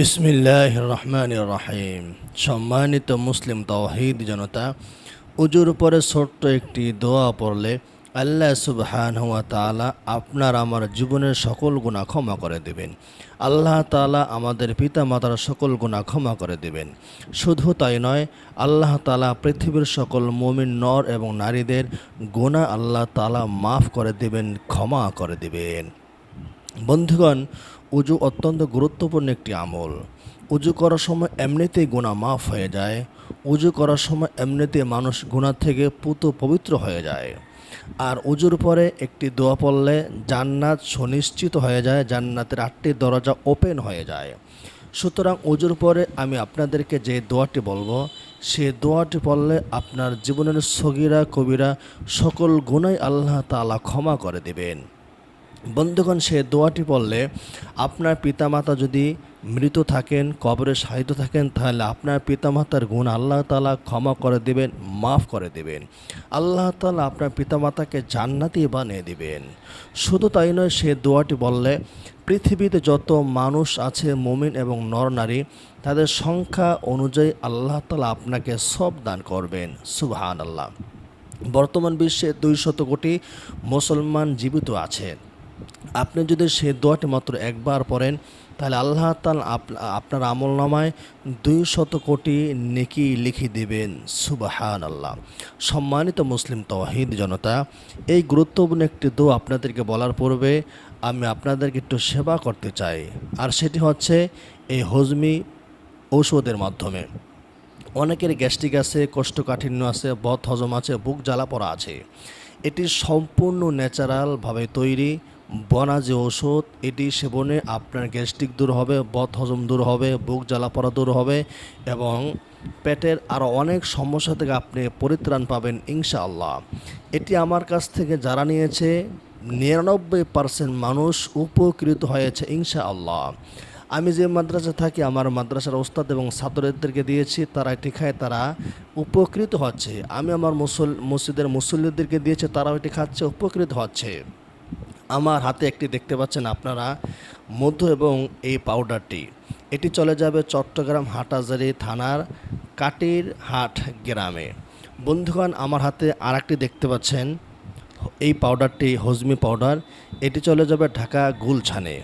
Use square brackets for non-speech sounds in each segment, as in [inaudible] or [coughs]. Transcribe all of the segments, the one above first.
বিসমিল্লাহ রহমান রাহিম সম্মানিত মুসলিম তৌহিদ জনতা, উজুর উপরে ছোট্ট একটি দোয়া পড়লে আল্লাহ সুবহান হুয়া তালা আপনার আমার জীবনের সকল গুণা ক্ষমা করে দেবেন। আল্লাহ তালা আমাদের পিতা মাতার সকল গুণা ক্ষমা করে দেবেন। শুধু তাই নয়, আল্লাহ তালা পৃথিবীর সকল মমিন নর এবং নারীদের গুণা আল্লাহ তালা মাফ করে দেবেন, ক্ষমা করে দেবেন। বন্ধুগণ, উজু অত্যন্ত গুরুত্বপূর্ণ একটি আমল। উজু করার সময় এমনিতেই গুণা মাফ হয়ে যায়। উজু করার সময় এমনিতে মানুষ গুণা থেকে পুত পবিত্র হয়ে যায়। আর উজুর পরে একটি দোয়া পড়লে জান্নাত সুনিশ্চিত হয়ে যায়, জান্নাতের আটটি দরজা ওপেন হয়ে যায়। সুতরাং উজুর পরে আমি আপনাদেরকে যে দোয়াটি বলব সেই দোয়াটি পড়লে আপনার জীবনের সগিরা, কবিরা সকল গুণাই আল্লাহ তাআলা ক্ষমা করে দেবেন। বন্ধুগণ, সে দোয়াটি পড়লে আপনার পিতামাতা যদি মৃত থাকেন, কবরে সাহিত্য থাকেন, তাহলে আপনার পিতামাতার গুণ আল্লাহ তালা ক্ষমা করে দেবেন, মাফ করে দেবেন। আল্লাহ তালা আপনার পিতামাতাকে জান্নাতি বানিয়ে দিবেন। শুধু তাই নয়, সে দোয়াটি বললে, পৃথিবীতে যত মানুষ আছে, মুমিন এবং নরনারী তাদের সংখ্যা অনুযায়ী আল্লাহ তালা আপনাকে সব দান করবেন। সুবহান আল্লাহ বর্তমান বিশ্বে দুই শত কোটি মুসলমান জীবিত আছেন। আপনি যদি সে দোয়াটি মাত্র একবার পড়েন, তাহলে আল্লাহ তাল আপনার আমল নামায় দুই শত কোটি নেকি লিখে দেবেন। সুবাহান আল্লাহ সম্মানিত মুসলিম তহিদ জনতা, এই গুরুত্বপূর্ণ একটি দোয়া আপনাদেরকে বলার পূর্বে আমি আপনাদেরকে একটু সেবা করতে চাই। আর সেটি হচ্ছে এই হজমি ঔষধের মাধ্যমে। অনেকের গ্যাস্ট্রিক আছে, কোষ্ঠকাঠিন্য আছে বদ হজম আছে, বুক জ্বালা পড়া আছে। এটি সম্পূর্ণ ন্যাচারালভাবে তৈরি। বনাজি ওষুধ, এটি সেবনে আপনার গ্যাস্ট্রিক দূর হবে, বদ হজম দূর হবে, বুক জ্বালা পড়া দূর হবে এবং পেটের আরও অনেক সমস্যা থেকে আপনি পরিত্রাণ পাবেন ইনশাআল্লাহ। এটি আমার কাছ থেকে যারা নিয়েছে, নিরানব্বই পার্সেন্ট মানুষ উপকৃত হয়েছে ইনশাআল্লাহ। আমি যে মাদ্রাসা থাকি, আমার মাদ্রাসার ওস্তাদ এবং ছাত্রদেরকে দিয়েছি, তারা এটি খায়, তারা উপকৃত হচ্ছে। আমি আমার মুসল, মসজিদের মুসল্লিদেরকে দিয়েছি, তারাও এটি খাচ্ছে, উপকৃত হচ্ছে। আমার হাতে একটি দেখতে পাচ্ছেন আপনারা, মধু এবং এই পাউডারটি এটি চলে যাবে চট্টগ্রাম হাটাজারি থানার কাটির হাট গ্রামে। বন্ধুগণ, আমার হাতে আর দেখতে পাচ্ছেন, এই পাউডারটি হজমি পাউডার এটি চলে যাবে ঢাকা গুলছানে।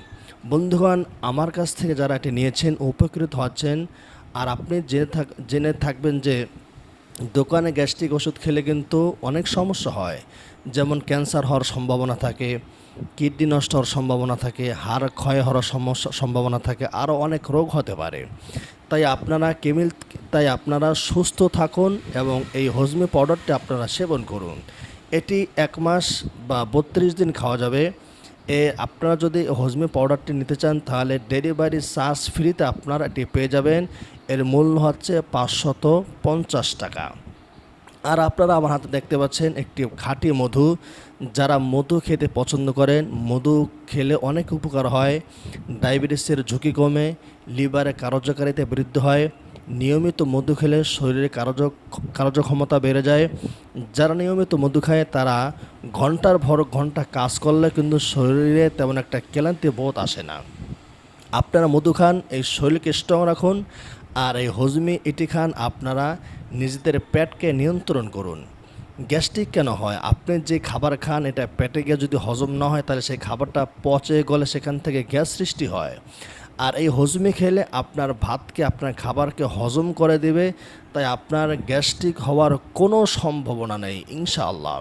বন্ধুগণ, আমার কাছ থেকে যারা এটি নিয়েছেন, উপকৃত হচ্ছেন, আর আপনি জেনে থাক, জেনে থাকবেন যে দোকানে গ্যাস্ট্রিক ওষুধ খেলে কিন্তু অনেক সমস্যা হয়, যেমন ক্যান্সার হওয়ার সম্ভাবনা থাকে কিডনি নষ্ট হওয়ার সম্ভাবনা থাকে, হাড় ক্ষয় হওয়ার সমস্যা সম্ভাবনা থাকে আরও অনেক রোগ হতে পারে। তাই আপনারা কেমিল, তাই আপনারা সুস্থ থাকুন এবং এই হজমি পাউডারটি আপনারা সেবন করুন। এটি এক মাস বা বত্রিশ দিন খাওয়া যাবে। এ, আপনারা যদি হজমি পাউডারটি নিতে চান, তাহলে ডেলিভারি চার্জ ফ্রিতে আপনারা এটি পেয়ে যাবেন। এর মূল্য হচ্ছে পাঁচশত পঞ্চাশ টাকা। আর আপনারা আমার হাতে দেখতে পাচ্ছেন একটি খাঁটি মধু। যারা মধু খেতে পছন্দ করেন, মধু খেলে অনেক উপকার হয়। ডায়াবেটিসের ঝুঁকি কমে, লিভারে কার্যকারিতা বৃদ্ধি হয়। নিয়মিত মধু খেলে শরীরে কার্য, কার্যক্ষমতা বেড়ে যায়। যারা নিয়মিত মধু খায়, তারা ঘণ্টার ভর ঘণ্টা কাজ করলে কিন্তু শরীরে তেমন একটা ক্লান্তি বোধ আসে না। আপনারা মধু খান, এই শরীরকে স্ট্রং রাখুন। আর এই হজমি এটি খান, আপনারা নিজেদের পেটকে নিয়ন্ত্রণ করুন। গ্যাস্ট্রিক কেন হয়? আপনি যে খাবার খান, এটা পেটে গিয়ে যদি হজম না হয়, তাহলে সেই খাবারটা পচে গলে সেখান থেকে গ্যাস সৃষ্টি হয়। আর এই হজমি খেলে আপনার ভাতকে, আপনার খাবারকে হজম করে দেবে, তাই আপনার গ্যাস্ট্রিক হওয়ার কোনো সম্ভাবনা নেই, ইনশাআল্লাহ।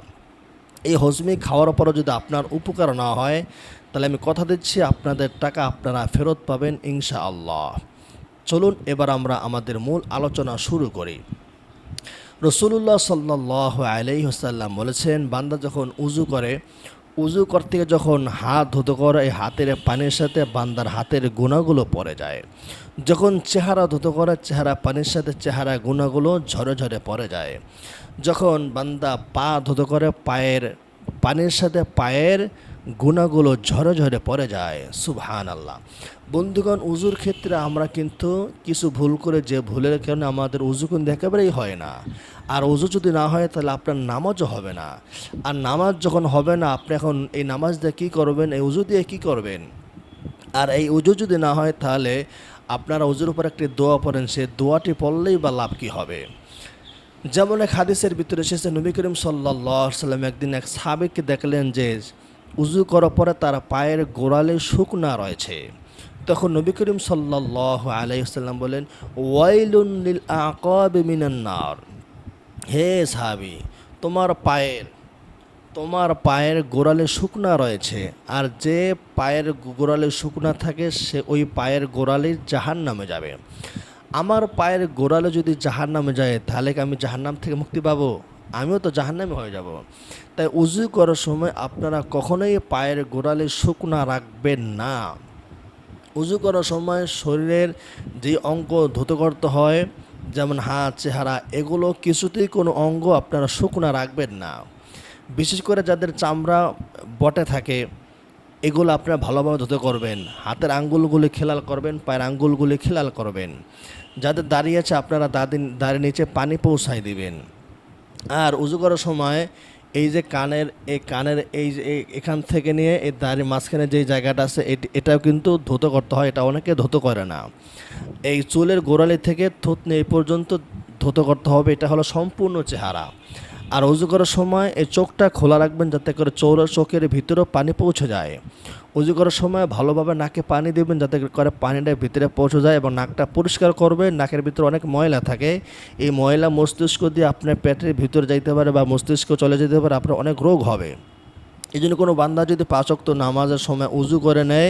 এই হজমি খাওয়ার পরও যদি আপনার উপকার না হয়, তাহলে আমি কথা দিচ্ছি, আপনাদের টাকা আপনারা ফেরত পাবেন, ইনশাআল্লাহ। চলুন, এবার আমরা আমাদের মূল আলোচনা শুরু করি। রসুল্লাহ সাল্লাহ আলাইসাল্লাম বলেছেন, বান্দা যখন উজু করে, উজু করতে যখন হাত ধুতো করে, এই হাতের পানির সাথে বান্দার হাতের গুণাগুলো পড়ে যায়। যখন চেহারা ধুতো করে, চেহারা পানির সাথে চেহারা গুণাগুলো ঝরে ঝরে পড়ে যায়। যখন বান্দা পা ধুতো করে, পায়ের পানির সাথে পায়ের গুণাগুলো ঝরে ঝরে পড়ে যায় সুবহান আল্লাহ বন্ধুগণ, উজুর ক্ষেত্রে আমরা কিন্তু কিছু ভুল করে যে ভুলের কারণে আমাদের উজু কিন্তু একেবারেই হয় না। আর উজু যদি না হয়, তাহলে আপনার নামাজও হবে না। আর নামাজ যখন হবে না, আপনি এখন এই নামাজ দিয়ে কী করবেন, এই উজু দিয়ে কী করবেন? আর এই উজু যদি না হয়, তাহলে আপনারা উজুর উপর একটি দোয়া পড়েন সে দোয়াটি পড়লেই বা লাভ কী হবে? যেমন এক হাদিসের ভিতরে এসেছে, নবী করিম সাল্লাহ সাল্লাম একদিন এক সাবেককে দেখলেন যে উজু করার পরে তার পায়ের গোড়ালে শুকনা রয়েছে। তখন নবী করিম সাল্লাহ আলাইসাল্লাম বলেন, ওয়াইলুন লিল আকাবে মিনান্নার হে সাহাবি, তোমার পায়ের তোমার পায়ের গোড়ালে শুকনা রয়েছে, আর যে পায়ের গোড়ালে শুকনা থাকে, সে ওই পায়ের গোড়ালে জাহান নামে যাবে। আমার পায়ের গোড়ালে যদি জাহান নামে যায়, তাহলে কি আমি জাহান নাম থেকে মুক্তি পাবো? আমিও তো জাহান নামে হয়ে যাব। তাই উজু করার সময় আপনারা কখনোই পায়ের গোড়ালে শুকনা রাখবেন না। উজু করার সময় শরীরের যে অঙ্গ ধুত করতে হয়, যেমন হাত, চেহারা, এগুলো কিছুতেই কোনো অঙ্গ আপনারা শুকনা রাখবেন না। বিশেষ করে যাদের চামড়া বটে থাকে, এগুলো আপনারা ভালোভাবে ধুতে করবেন। হাতের আঙ্গুলগুলি খেলাল করবেন, পায়ের আঙ্গুলগুলি খেলাল করবেন। যাদের দাঁড়িয়ে আছে, আপনারা দাঁড়িয়ে নিচে পানি পৌঁছাই দিবেন। আর উজু করার সময় এই যে কানের, এই কানের এই যে এখান থেকে নিয়ে এই দাঁড়িয়ে মাঝখানে যে জায়গাটা আছে, এটি- এটাও কিন্তু ধুতো করতে হয়, এটা অনেকে ধুতো করে না। এই চুলের গোড়ালি থেকে থুতনি এই পর্যন্ত ধুতো করতে হবে, এটা হলো সম্পূর্ণ চেহারা। আর উজু করার সময় এই চোখটা খোলা রাখবেন, যাতে করে চৌর, চোখের ভিতরেও পানি পৌঁছে যায়। উজু করার সময় ভালোভাবে নাকে পানি দেবেন যাতে করে পানিটা ভিতরে পৌঁছে যায় এবং নাকটা পরিষ্কার করবে। নাকের ভিতরে অনেক ময়লা থাকে। এই ময়লা মস্তিষ্ক দিয়ে আপনার পেটের ভিতরে যাইতে পারে বা মস্তিষ্ক চলে যেতে পারে, আপনার অনেক রোগ হবে। এই জন্য কোনো বান্দা যদি পাচক্ত নামাজের সময় উজু করে নেয়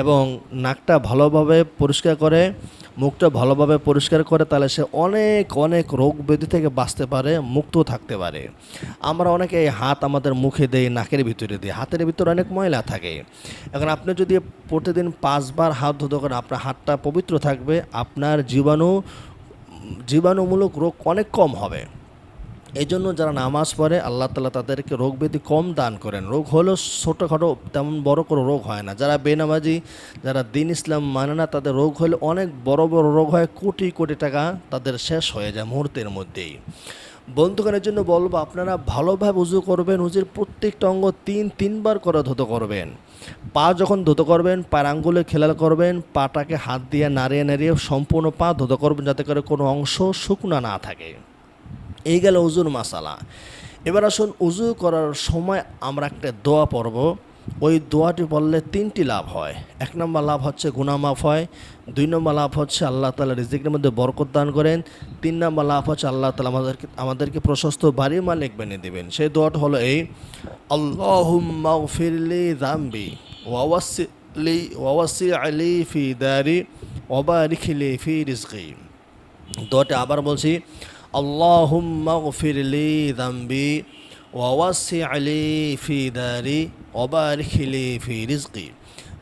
এবং নাকটা ভালোভাবে পরিষ্কার করে মুখটা ভালোভাবে পরিষ্কার করে, তাহলে সে অনেক অনেক রোগ ব্যাধি থেকে বাঁচতে পারে মুক্ত থাকতে পারে। আমরা অনেকে এই হাত আমাদের মুখে দেই, নাকের ভিতরে দিই, হাতের ভিতরে অনেক ময়লা থাকে। এখন আপনি যদি প্রতিদিন পাঁচবার হাত ধুতে করেন, আপনার হাতটা পবিত্র থাকবে, আপনার জীবাণু, জীবাণুমূলক রোগ অনেক কম হবে। এই জন্য যারা নামাজ পড়ে, আল্লাহ তালা তাদেরকে রোগ ব্যাধি কম দান করেন। রোগ হলেও ছোটোখাটো তেমন বড় কোনো রোগ হয় না। যারা বেনামাজি, যারা দিন ইসলাম মানে না, তাদের রোগ হলে অনেক বড় বড় রোগ হয়, কোটি কোটি টাকা তাদের শেষ হয়ে যায় মুহূর্তের মধ্যেই। বন্ধুগণের জন্য বলব, আপনারা ভালোভাবে উজু করবেন, উজুর প্রত্যেকটা অঙ্গ তিন, তিনবার করে ধুতো করবেন। পা যখন ধুতো করবেন, পায়ের আঙ্গুলে খেলাল করবেন, পাটাকে হাত দিয়ে নাড়িয়ে নাড়িয়ে সম্পূর্ণ পা ধুতো করবেন, যাতে করে কোনো অংশ শুকনা না থাকে। এই গেল উজুর মাসালা। এবার আসুন উজু করার সময় আমরা একটা দোয়া পড়ব। ওই দোয়াটি পড়লে তিনটি লাভ হয়। এক নম্বর লাভ হচ্ছে গুনামাফ হয়। দুই নম্বর লাভ হচ্ছে আল্লাহ তালা রিজিকের মধ্যে বরকত দান করেন। তিন নম্বর লাভ হচ্ছে আল্লাহ তালা আমাদেরকে আমাদেরকে প্রশস্ত বাড়ির মালিক বানিয়ে দেবেন। সেই দোয়াটা হলো এই ওয়াওয়াসিলি ওয়াওয়াসি আলি ফি দারি ওবারিখিলি ফি রিজকি। দোয়াটা আবার বলছি ফি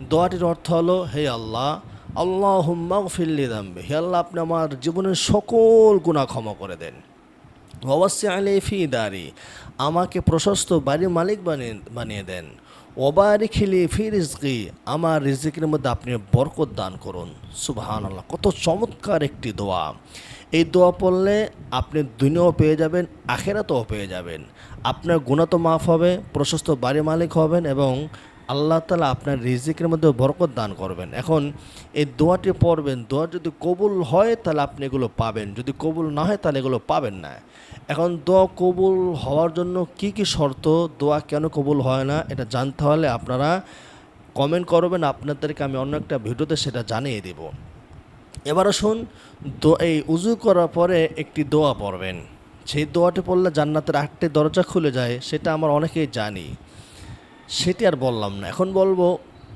দোয়াটির অর্থ হলো, হে আল্লাহ, আল্লাহুম্মা গফিরলি দাম্বি। হে আল্লাহ, আপনি আমার জীবনের সকল গুনাহ ক্ষমা করে দেন। ওয়াসি আলি ফি দারি, আমাকে প্রশস্ত বাড়ির মালিক বানিয়ে বানিয়ে দেন। ওবারি খিলি ফি রিজকি, আমার রিজিকের মধ্যে আপনি বরকত দান করুন। সুবাহান আল্লাহ কত চমৎকার একটি দোয়া। এই দোয়া পড়লে আপনি দুনিয়াও পেয়ে যাবেন, আখেরাতেও পেয়ে যাবেন। আপনার গুণা তো মাফ হবে, প্রশস্ত বাড়ি মালিক হবেন এবং আল্লাহ তালা আপনার রিজিকের মধ্যে বরকত দান করবেন। এখন এই দোয়াটি পড়বেন, দোয়া যদি কবুল হয় তাহলে আপনি এগুলো পাবেন, যদি কবুল না হয় তাহলে এগুলো পাবেন না। এখন দোয়া কবুল হওয়ার জন্য কি কি শর্ত, দোয়া কেন কবুল হয় না, এটা জানতে হলে আপনারা কমেন্ট করবেন, আপনাদেরকে আমি অন্য একটা ভিডিওতে সেটা জানিয়ে দেব। এবার আসুন দো এই উজু করার পরে একটি দোয়া পড়বেন। সেই দোয়াটি পড়লে জান্নাতের আটটি দরজা খুলে যায়, সেটা আমার অনেকেই জানি। সেটি আর বললাম না। এখন বলব,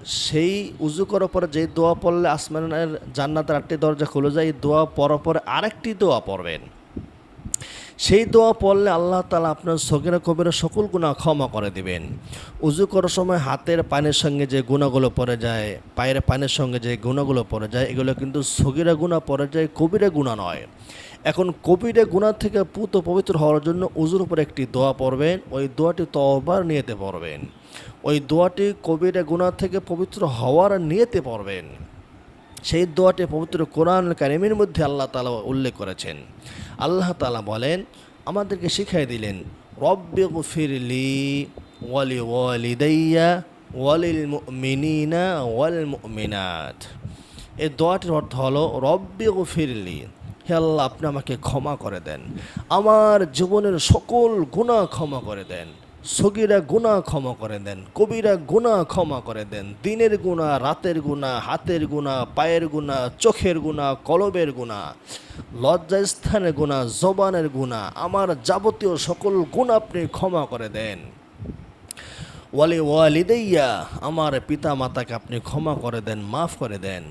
সেই উজু করার পরে যে দোয়া পড়লে আসমানের জান্নাতের আটটি দরজা খুলে যায়, এই দোয়া পড়ার পরে আরেকটি দোয়া পড়বেন। সেই দোয়া পড়লে আল্লাহ তালা আপনার সগিরা কবিরা সকল গুণা ক্ষমা করে দিবেন। উজু করার সময় হাতের পানির সঙ্গে যে গুণাগুলো পড়ে যায়, পায়ের পানির সঙ্গে যে গুণাগুলো পড়ে যায়, এগুলো কিন্তু সগিরা গুণা পড়ে যায়, কবিরা গুণা নয়। এখন কবিরা গুণা থেকে পুত পবিত্র হওয়ার জন্য উজুর উপর একটি দোয়া পড়বেন, ওই দোয়াটি তবার নিয়েতে পড়বেন। ওই দোয়াটি কবিরা গুণা থেকে পবিত্র হওয়ার নিয়েতে পড়বেন। সেই দোয়াটি পবিত্র কোরআন কারিমের মধ্যে আল্লাহ তালা উল্লেখ করেছেন। আল্লাহ তালা বলেন, আমাদেরকে শিখাই দিলেন, রব্বে গফিরলি ওয়ালি ওয়ালিদাইয়া ওয়ালিল মিনিনা ওয়াল মিনাত এই দোয়াটির অর্থ হলো, রব্বি ফিরলি হে আল্লাহ, আপনি আমাকে ক্ষমা করে দেন। আমার জীবনের সকল গুণা ক্ষমা করে দেন। সগিরা গুণা ক্ষমা করে দেন, কবিরা গুণা ক্ষমা করে দেন। দিনের গুণা, রাতের গুণা, হাতের গুণা, পায়ের গুণা, চোখের গুণা, কলবের গুণা, লজ্জাস্থানের গুণা, জবানের গুণা, আমার যাবতীয় সকল গুণ আপনি ক্ষমা করে দেন। ওয়ালি ওয়ালিদাইয়া, আমার পিতা মাতাকে আপনি ক্ষমা করে দেন, মাফ করে দেন।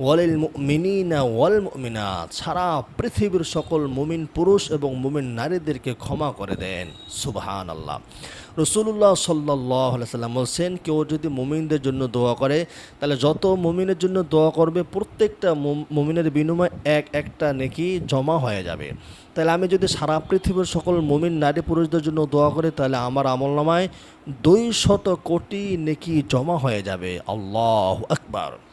ওয়ালিল মিনিনা ওয়াল মিনাত সারা পৃথিবীর সকল মুমিন পুরুষ এবং মুমিন নারীদেরকে ক্ষমা করে দেন। সুবহান আল্লাহ রসুল্লাহ সাল্লাহ সাল্লাম বলছেন, কেউ যদি মুমিনদের জন্য দোয়া করে, তাহলে যত মুমিনের জন্য দোয়া করবে, প্রত্যেকটা মুম- মুমিনের বিনিময়ে এক একটা নেকি জমা হয়ে যাবে। তাহলে আমি যদি সারা পৃথিবীর সকল মুমিন নারী পুরুষদের জন্য দোয়া করি, তাহলে আমার আমল নামায় দুই শত কোটি নেকি জমা হয়ে যাবে। আল্লাহ আকবার।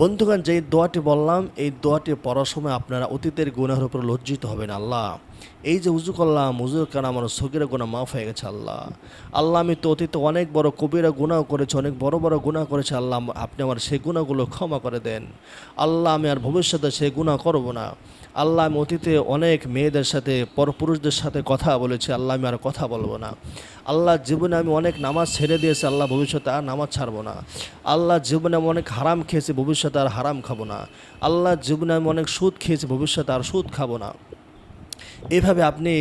বন্ধুগণ যে দোয়াটি বললাম, এই দোয়াটি পড়ার সময় আপনারা অতীতের গুণের উপর লজ্জিত হবেন আল্লাহ। এই যে উজু করলাম উজুর কারণে আমার সগিরা গুণা মাফ হয়ে গেছে আল্লাহ। আল্লাহ, আমি তো অতীতে অনেক বড় কবিরা গুণাও করেছি, অনেক বড় বড় গুণা করেছে, আল্লাহ, আপনি আমার সেই গুণাগুলো ক্ষমা করে দেন। আল্লাহ, আমি আর ভবিষ্যতে সেই গুণা করব না। আল্লাহ আমি অতীতে অনেক মেয়েদের সাথে, পরপুরুষদের সাথে কথা বলেছি, আল্লাহ আমি আর কথা বলব না। আল্লাহ জীবনে আমি অনেক নামাজ ছেড়ে দিয়েছি, আল্লাহ ভবিষ্যতে আর নামাজ ছাড়বো না। আল্লাহ জীবনে আমি অনেক হারাম খেয়েছি, ভবিষ্যতে আর হারাম খাব না। আল্লাহ জীবনে আমি অনেক সুদ খেয়েছি, ভবিষ্যতে আর সুদ খাব না। এভাবে আপনি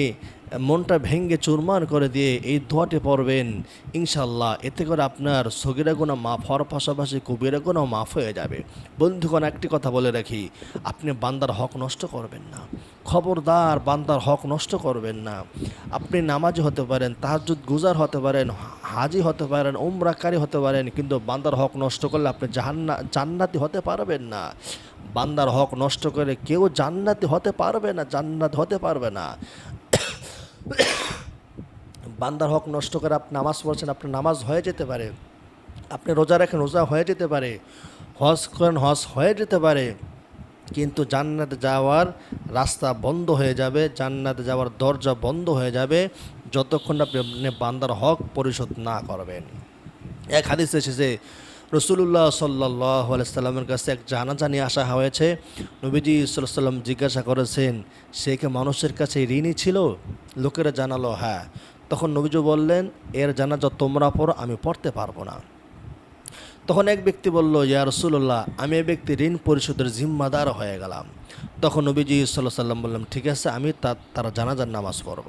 মনটা ভেঙ্গে চুরমার করে দিয়ে এই দোয়াটি পড়বেন। ইনশাল্লাহ এতে করে আপনার সগিরা গোনা মাফ হওয়ার পাশাপাশি কবিরা গোনাও মাফ হয়ে যাবে। বন্ধুগণ, একটি কথা বলে রাখি, আপনি বান্দার হক নষ্ট করবেন না। খবরদার বান্দার হক নষ্ট করবেন না। আপনি নামাজি হতে পারেন তাহাজুদ গুজার হতে পারেন, হাজি হতে পারেন, উমরাকারী হতে পারেন, কিন্তু বান্দার হক নষ্ট করলে আপনি জাহান্না, জান্নাতি হতে পারবেন না। বান্দার হক নষ্ট করে কেউ জান্নাতি হতে পারবে না, জান্নাত হতে পারবে না। [coughs] বান্দার হক নষ্ট করে আপনি নামাজ পড়ছেন, আপনার নামাজ হয়ে যেতে পারে। আপনি রোজা রাখেন, রোজা হয়ে যেতে পারে। হজ করেন, হজ হয়ে যেতে পারে। কিন্তু জান্নাতে যাওয়ার রাস্তা বন্ধ হয়ে যাবে, জান্নাতে যাওয়ার দরজা বন্ধ হয়ে যাবে, যতক্ষণ আপনি বান্দার হক পরিশোধ না করবেন। এক হাদিস এসেছে রসুল্লাহ সাল্লাহ সাল্লামের কাছে এক জানাজা নিয়ে আসা হয়েছে। নবীজি সাল্লাম জিজ্ঞাসা করেছেন, সে কি মানুষের কাছে ঋণী ছিল? লোকেরা জানালো হ্যাঁ। তখন নবীজি বললেন, এর জানাজা তোমরা পড়ো, আমি পড়তে পারব না। তখন এক ব্যক্তি বলল, ইয়া রসুল্লাহ আমি এই ব্যক্তি ঋণ পরিশোধের জিম্মাদার হয়ে গেলাম। তখন নবীজি সাল্লাহ সাল্লাম বললাম ঠিক আছে, আমি তার তার জানাজার নামাজ পড়ব।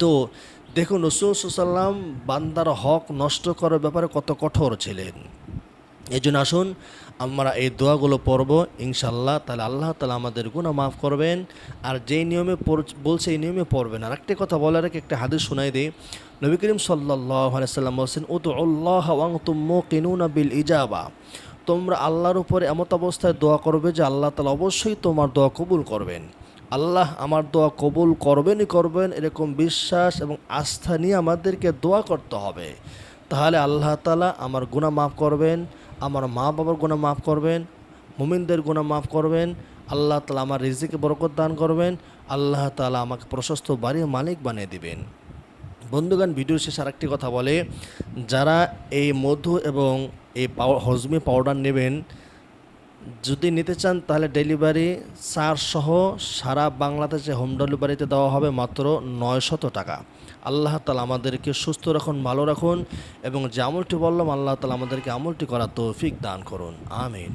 তো দেখুন, রসুল সাল্লাম বান্দার হক নষ্ট করার ব্যাপারে কত কঠোর ছিলেন। এই জন্য আসুন, আমরা এই দোয়াগুলো পড়ব ইনশাল্লাহ তাহলে আল্লাহ তালা আমাদের গুণা মাফ করবেন। আর যেই নিয়মে বলছে এই নিয়মে পড়বেন। আর একটা কথা বলার আগে একটা হাদিস শোনাই দিই। নবী করিম সাল্লাহ বলছেন ও তো আল্লাহ ওয়াং বিল ইজাবা। তোমরা আল্লাহর উপরে এমত অবস্থায় দোয়া করবে যে আল্লাহ তালা অবশ্যই তোমার দোয়া কবুল করবেন। আল্লাহ আমার দোয়া কবুল করবেনই করবেন, এরকম বিশ্বাস এবং আস্থা নিয়ে আমাদেরকে দোয়া করতে হবে। তাহলে আল্লাহ তালা আমার গুণা মাফ করবেন। আমার মা বাবার গুণা মাফ করবেন, মুমিনদের গুণা মাফ করবেন, আল্লাহ তালা আমার রিজিকে বরকত দান করবেন, আল্লাহ তালা আমাকে প্রশস্ত বাড়ির মালিক বানিয়ে দিবেন। বন্ধুগান ভিডিওর শেষে আরেকটি কথা বলে, যারা এই মধু এবং এই হজমি পাউডার নেবেন, যদি নিতে চান তাহলে ডেলিভারি চার্জ সহ সারা বাংলাদেশে হোম ডেলিভারিতে দেওয়া হবে মাত্র নয়শত টাকা। আল্লাহ তালা আমাদেরকে সুস্থ রাখুন, ভালো রাখুন এবং যে আমলটি বললাম, আল্লাহ তালা আমাদেরকে আমলটি করার তৌফিক দান করুন। আমিন।